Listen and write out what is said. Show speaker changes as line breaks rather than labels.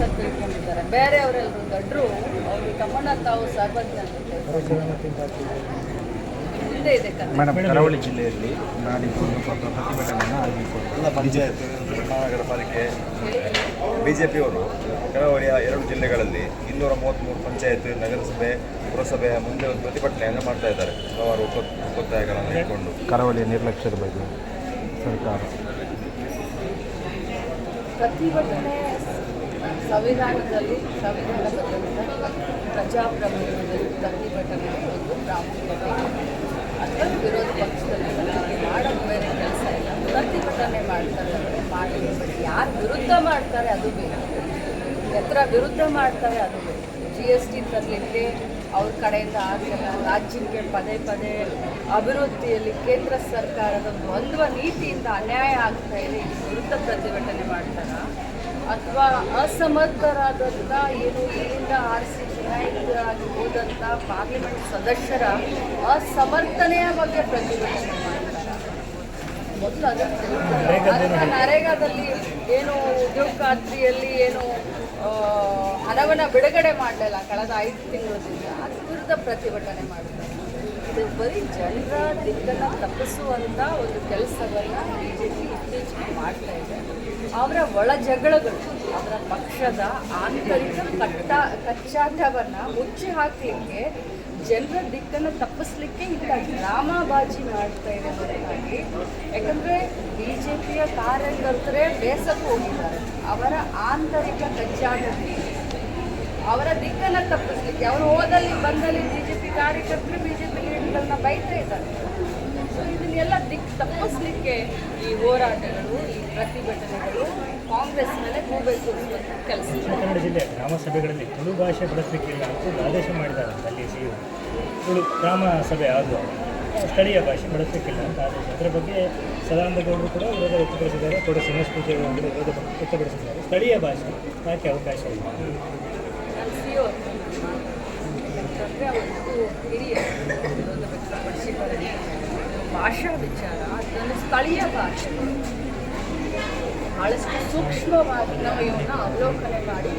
ಅಂತ ತಿಳ್ಕೊಂಡಿದ್ದಾರೆ. ಬೇರೆಯವರೆಲ್ಲರೂ ದೊಡ್ಡರು ಅವರು ತಮ್ಮಣ್ಣ ತಾವು ಇದೆ
ಮೇಡಮ್ ಕರಾವಳಿ ಜಿಲ್ಲೆಯಲ್ಲಿ ನಾಡಿದ್ದು ಪ್ರತಿಭಟನೆಯನ್ನು
ಆಗಿಕೊಂಡು ಪಂಚಾಯತ್ ಮಹಾನಗರ ಪಾಲಿಕೆ ಬಿ ಜೆ ಪಿಯವರು ಕರಾವಳಿಯ ಎರಡು ಜಿಲ್ಲೆಗಳಲ್ಲಿ ಇನ್ನೂರ ಮೂವತ್ತ್ಮೂರು ಪಂಚಾಯತ್ ನಗರಸಭೆ ಪುರಸಭೆಯ ಮುಂದೆ ಒಂದು ಪ್ರತಿಭಟನೆಯನ್ನು ಮಾಡ್ತಾ ಇದ್ದಾರೆ. ಹಲವಾರು ಒತ್ತಾಯಗಳನ್ನು ಇಟ್ಕೊಂಡು
ಕರಾವಳಿಯ ನಿರ್ಲಕ್ಷ್ಯದ ಬಗ್ಗೆ ಸರ್ಕಾರ.
ಪ್ರತಿಭಟನೆ ಸಂವಿಧಾನದಲ್ಲಿ ಸಂವಿಧಾನಬದ್ಧವಾದ ಪ್ರಜಾಪ್ರಭುತ್ವದಲ್ಲಿ ಪ್ರತಿಭಟನೆ ಒಂದು ಪ್ರಾಮುಖ್ಯತೆ. ಅಥವಾ ವಿರೋಧ ಪಕ್ಷದಲ್ಲಿ ಮಾಡೋದು ಬೇರೆ ಕೆಲಸ ಇಲ್ಲ. ಪ್ರತಿಭಟನೆ ಮಾಡ್ತಾರೆ ಅಂದರೆ ಮಾಡಿ ಯಾರು ವಿರುದ್ಧ ಮಾಡ್ತಾರೆ ಅದು ಬೇಕು ಎತ್ತರ ವಿರುದ್ಧ ಮಾಡ್ತಾರೆ ಅದು ಬೇಕು ಜಿ ಎಸ್ ಟಿ ತರಲಿಕ್ಕೆ ಅವ್ರ ಕಡೆಯಿಂದ ಆಗಲಿಲ್ಲ ರಾಜ್ಯಕ್ಕೆ ಪದೇ ಪದೇ ಅಭಿವೃದ್ಧಿಯಲ್ಲಿ ಕೇಂದ್ರ ಸರ್ಕಾರದ ದ್ವಂದ್ವ ನೀತಿಯಿಂದ ಅನ್ಯಾಯ ಆಗ್ತಾ ಇದೆ. ವಿರುದ್ಧ ಪ್ರತಿಭಟನೆ ಮಾಡ್ತಾರ. ಅಥವಾ ಅಸಮರ್ಥರಾದಂಥ ಏನು ಇಲ್ಲಿಂದ ಆರಿಸಿ ಚುನಾಯಿತರಾಗಿ ಹೋದಂಥ ಪಾರ್ಲಿಮೆಂಟ್ ಸದಸ್ಯರ ಅಸಮರ್ಥನೆಯ ಬಗ್ಗೆ ಪ್ರತಿಭಟನೆ ಮಾಡ್ತಾರೆ. ಮೊದಲು ಅದನ್ನು ನರೇಗಾದಲ್ಲಿ ಏನು ಉದ್ಯೋಗ ಖಾತ್ರಿಯಲ್ಲಿ ಏನು ಹಣವನ್ನು ಬಿಡುಗಡೆ ಮಾಡಲಿಲ್ಲ ಕಳೆದ ಐದು ತಿಂಗಳಿಂದ. ಅದ್ರ ವಿರುದ್ಧ ಪ್ರತಿಭಟನೆ ಮಾಡಿದ್ದಾರೆ ಇದು ಬರೀ ಜನರ ದಿಕ್ಕನ್ನು ತಪ್ಪಿಸುವಂಥ ಒಂದು ಕೆಲಸವನ್ನು ಬಿ ಜೆ ಪಿ ಇತ್ತೀಚೆಗೆ ಮಾಡ್ತಾ ಇದೆ. ಅವರ ಒಳ ಜಗಳಗಳು, ಅವರ ಪಕ್ಷದ ಆಂತರಿಕ ಕಟ್ಟ, ಕಚ್ಚಾಟವನ್ನು ಮುಚ್ಚಿ ಹಾಕಲಿಕ್ಕೆ ಜನರ ದಿಕ್ಕನ್ನು ತಪ್ಪಿಸ್ಲಿಕ್ಕೆ ಇಂಥ ಡ್ರಾಮಾಬಾಜಿ ಮಾಡ್ತಾ ಇದೆ ಹೊರತಾಗಿ. ಯಾಕಂದರೆ ಬಿ ಜೆ ಪಿಯ ಕಾರ್ಯಕರ್ತರೇ ಬೇಸಕ್ಕೆ ಹೋಗಿದ್ದಾರೆ. ಅವರ ಆಂತರಿಕ ಕಚ್ಚಾಟಕ್ಕೆ ಅವರ ದಿಕ್ಕನ್ನು ತಪ್ಪಿಸ್ಲಿಕ್ಕೆ, ಅವರು ಹೋದಲ್ಲಿ ಬಂದಲ್ಲಿ ಬಿ ಜೆ ಪಿ ಕಾರ್ಯಕರ್ತರು ಬಿ ಜೆ ಪಿ ಲೀಡರ್ಗಳನ್ನ ಬೈತಾ ಇದ್ದಾರೆ. ಸೊ ಇದನ್ನೆಲ್ಲ ದಿಕ್ಕು ತಪ್ಪಿಸ್ಲಿಕ್ಕೆ ಈ ಹೋರಾಟಗಳು, ಈ ಪ್ರತಿಭಟನೆಗಳು ಕಾಂಗ್ರೆಸ್ ಮೇಲೆ ಹೋಗಬೇಕು ಕೆಲಸ.
ಕನ್ನಡ ಜಿಲ್ಲೆಯ ಗ್ರಾಮ ಸಭೆಗಳಲ್ಲಿ ತುಳು ಭಾಷೆ ಬಳಸಲಿಕ್ಕಿಲ್ಲ ಅಂತ ಆದೇಶ ಮಾಡಿದ್ದಾರೆ ಅಲ್ಲಿ ಸಿ ತುಳು ಗ್ರಾಮ ಸಭೆ ಆಗುವ ಸ್ಥಳೀಯ ಭಾಷೆ ಬಳಸಲಿಕ್ಕಿಲ್ಲ ಅಂತ ಆದೇಶ. ಅದರ ಬಗ್ಗೆ ಸದಾನಂದಗೌಡರು ಕೂಡ ವಿರೋಧ ವ್ಯಕ್ತಪಡಿಸಿದ್ದಾರೆ. ಕೂಡ ಅವರು ವಿರೋಧ ವ್ಯಕ್ತಪಡಿಸಿದ್ದಾರೆ. ಸ್ಥಳೀಯ ಭಾಷೆ ಯಾಕೆ ಅವಕಾಶ ಇಲ್ಲ?
ಭಾಷಾ ವಿಚಾರ ಅದನ್ನು ಸ್ಥಳೀಯ ಭಾಷೆ. ಬಹಳಷ್ಟು ಸೂಕ್ಷ್ಮವಾಗಿ ನಾವು ಇವನ್ನ ಅವಲೋಕನೆ ಮಾಡಿ.